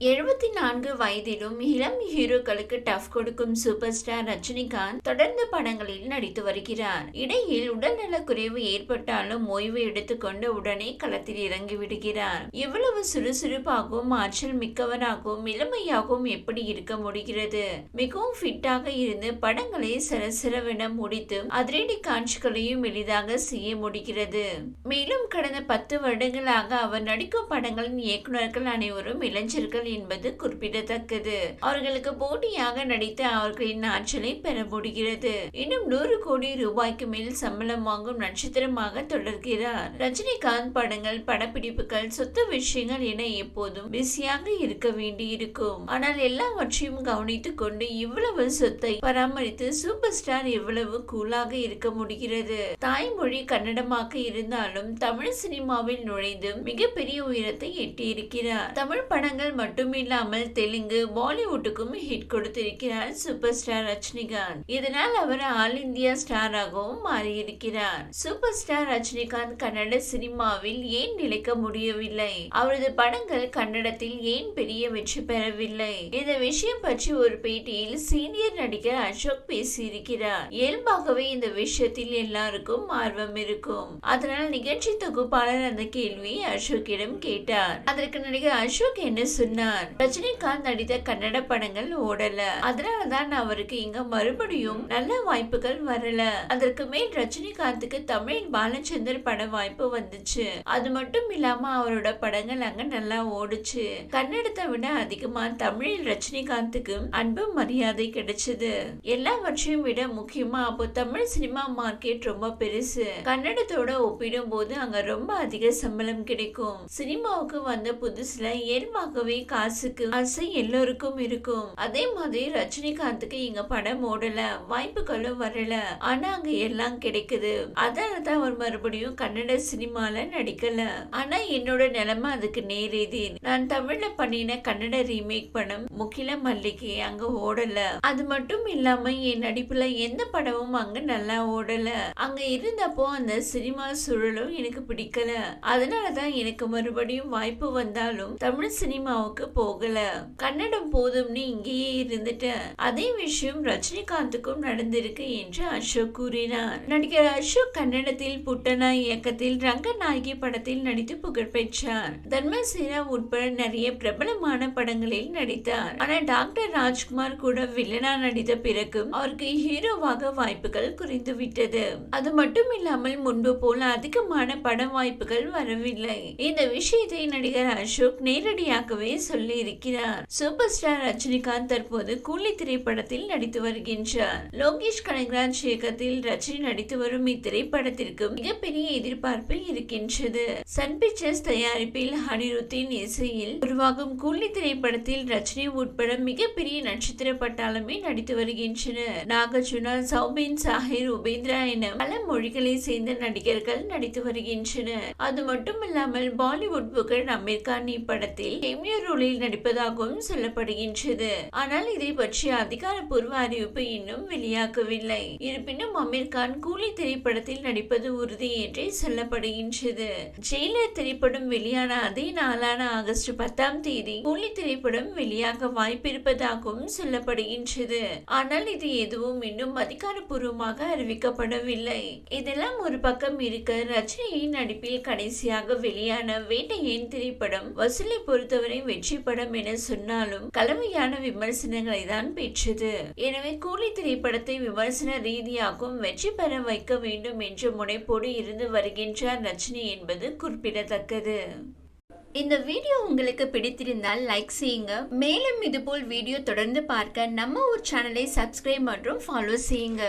எழுபத்தி நான்கு வயதிலும் இளம் ஹீரோக்களுக்கு டஃப் கொடுக்கும் சூப்பர் ஸ்டார் ரஜினிகாந்த் தொடர்ந்து படங்களில் நடித்து வருகிறார். இடையில் உடல்நலக் குறைவு ஏற்பட்டாலும் ஓய்வு எடுத்துக்கொண்டு உடனே களத்தில் இறங்கி விடுகிறார். இவ்வளவு சுறுசுறுப்பாகவும் ஆற்றல் மிக்கவராகவும் இளமையாகவும் எப்படி இருக்க முடிகிறது? மிகவும் ஃபிட்டாக இருந்து படங்களை சரசரவென முடித்து அதிரடி காட்சிகளையும் எளிதாக செய்ய முடிகிறது. மேலும் கடந்த பத்து வருடங்களாக அவர் நடிக்கும் படங்களின் இயக்குநர்கள் அனைவரும் இளைஞர்கள் என்பது குறிப்பிடத்தக்கது. அவர்களுக்கு போட்டியாக நடித்த அவர்களின் ஆற்றலை பெற முடிகிறது. இன்னும் நூறு கோடி ரூபாய்க்கு மேல் சம்பளம் வாங்கும் நட்சத்திரமாக தொடர்கிறார். ரஜினிகாந்த் படங்கள் படப்பிடிப்புகள் சொத்து விஷயங்கள் என எப்போதும் பிஸியாக இருக்க வேண்டியிருக்கும். ஆனால் எல்லாவற்றையும் கவனித்துக் கொண்டு இவ்வளவு சொத்தை பராமரித்து சூப்பர் ஸ்டார் எவ்வளவு கூலாக இருக்க முடிகிறது? தாய்மொழி கன்னடமாக இருந்தாலும் தமிழ் சினிமாவில் நுழைந்து மிகப்பெரிய உயரத்தை எட்டியிருக்கிறார். தமிழ் படங்கள் மற்றும் மட்டுமில்லாமல் தெலுங்கு பாலிவுட்டுக்கும் ஹிட் கொடுத்திருக்கிறார் சூப்பர் ஸ்டார் ரஜினிகாந்த். இதனால் அவர் ஆல் இந்தியா ஸ்டாராகவும் மாறியிருக்கிறார். சூப்பர் ஸ்டார் ரஜினிகாந்த் கன்னட சினிமாவில் ஏன் நிலைக்க முடியவில்லை? அவரது படங்கள் கன்னடத்தில் ஏன் பெரிய வெற்றி பெறவில்லை? இந்த விஷயம் பற்றி ஒரு பேட்டியில் சீனியர் நடிகர் அசோக் பேசியிருக்கிறார். இயல்பாகவே இந்த விஷயத்தில் எல்லாருக்கும் ஆர்வம் இருக்கும். அதனால் நிகழ்ச்சி தொகுப்பாளர் அந்த கேள்வியை அசோக்கிடம் கேட்டார். அதற்கு நடிகர் அசோக் என்ன சொன்னார்? ரஜினிகாந்த் நடித்த கன்னட படங்கள் ஓடல. அதனாலதான் அவருக்கு இங்க மறுபடியும் நல்ல வாய்ப்புகள் வரல. அதற்கு மேல் ரஜினிகாந்துக்கு தமிழில் பாலச்சந்தர் பட வாய்ப்பு வந்துச்சு. அது மட்டும் இல்லாம அவரோட படங்கள் அங்க நல்லா ஓடுச்சு. கன்னடத்தை விட அதிகமா தமிழில் ரஜினிகாந்துக்கு அன்பு மரியாதை கிடைச்சது. எல்லாவற்றையும் விட முக்கியமா அப்போ தமிழ் சினிமா மார்க்கெட் ரொம்ப பெருசு. கன்னடத்தோட ஒப்பிடும் போது அங்க ரொம்ப அதிக சம்பளம் கிடைக்கும். சினிமாவுக்கு வந்த புதுசுல இயல்பாகவே காசுக்கு ஆசை எல்லோருக்கும் இருக்கும். அதே மாதிரி ரஜினிகாந்துக்கு இங்க படம் ஓடல வாய்ப்புகளும் வரல. ஆனா அங்க எல்லாம் கிடைக்குது. அதனாலதான் அவர் மறுபடியும் கன்னட சினிமால நடிக்கல. ஆனா என்னோட நிலைமை அதுக்கு நேரெதி நான் தமிழ்ல பண்ணின கன்னட ரீமேக் படம் முகில மல்லிகை அங்க ஓடல. அது மட்டும் இல்லாம என் நடிப்புல எந்த படமும் அங்க நல்லா ஓடல. அங்க இருந்தப்போ அந்த சினிமா சூழலும் எனக்கு பிடிக்கல. அதனாலதான் எனக்கு மறுபடியும் வாய்ப்பு வந்தாலும் தமிழ் சினிமாவுக்கு போகல. கன்னடம் போதும்னு இங்கேயே இருந்துட்டேன். அதே விஷயம் ரஜினிகாந்துக்கும் நடந்திருக்கு என்று அசோக் கூறினார். நடிகர் அசோக் கன்னடத்தில் புட்டனா இயக்கத்தில் ரங்கநாயகி படத்தில் நடித்து புகழ்பெற்றார் தர்மசேனா உட்பட நிறைய பிரபலமான படங்களில் நடித்தார். ஆனால் டாக்டர் ராஜ்குமார் கூட வில்லனா நடித்த பிறகும் அவருக்கு ஹீரோவாக வாய்ப்புகள் குறைந்து விட்டது அது மட்டும் இல்லாமல் முன்பு போல அதிகமான பட வாய்ப்புகள் வரவில்லை. இந்த விஷயத்தை நடிகர் அசோக் நேரடியாகவே சொல்லி இருக்கிறார் சூப்பர் ஸ்டார் ரஜினிகாந்த் தற்போது கூலி திரைப்படத்தில் நடித்து வருகின்றார். லோகேஷ் கனகராஜ் இயக்கத்தில் ரஜினி நடித்து வரும் இத்திரைப்படத்திற்கு மிகப்பெரிய எதிர்பார்ப்பு இருக்கின்றது. சன் பிக்சர்ஸ் தயாரிப்பில் அனிருத்தின் இசையில் உருவாகும் கூலி திரைப்படத்தில் ரஜினி உட்பட மிகப்பெரிய நட்சத்திர பட்டாளமே நடித்து வருகின்றனர். நாகார்ஜுனா சௌபின் சாஹிர் உபேந்திரா என பல மொழிகளை சேர்ந்த நடிகர்கள் நடித்து வருகின்றனர். அது மட்டுமில்லாமல் பாலிவுட் புகழ் அமீர் கான் இப்படத்தில் கேமியோ தொழில் நடிப்பதாகவும் சொல்லப்படுகின்றது. ஆனால் இதை பற்றிய அதிகாரப்பூர்வ அறிவிப்பு இன்னும் வெளியாகவில்லை. இருப்பினும் அமீர் கான் கூலி திரைப்படத்தில் நடிப்பது உறுதி என்றே சொல்லப்படுகின்றது. ஜெயிலர் திரைப்படம் வெளியான அதே நாளான ஆகஸ்ட் பத்தாம் தேதி கூலி திரைப்படம் வெளியாக வாய்ப்பிருப்பதாகவும் சொல்லப்படுகின்றது. ஆனால் இது எதுவும் இன்னும் அதிகாரப்பூர்வமாக அறிவிக்கப்படவில்லை. இதெல்லாம் ஒரு பக்கம் இருக்க ரஜினியின் நடிப்பில் கடைசியாக வெளியான வேட்டையின் திரைப்படம் வசூலை பொறுத்தவரை வெற்றி வெற்றி படம் என சொன்னாலும் கலவையான விமர்சனங்களை தான் பெற்றது. எனவே கூலி திரைப்படத்தை விமர்சன ரீதியாகவும் வெற்றி பெற வைக்க வேண்டும் என்ற முனைப்போடு இருந்து வருகின்றார் ரஜினி என்பது குறிப்பிடத்தக்கது. இந்த வீடியோ உங்களுக்கு பிடித்திருந்தால் லைக் செய்யுங்க. மேலும் இதுபோல் வீடியோ தொடர்ந்து பார்க்க நம்ம ஒரு சேனலை சப்ஸ்கிரைப் மற்றும் ஃபாலோ செய்யுங்க.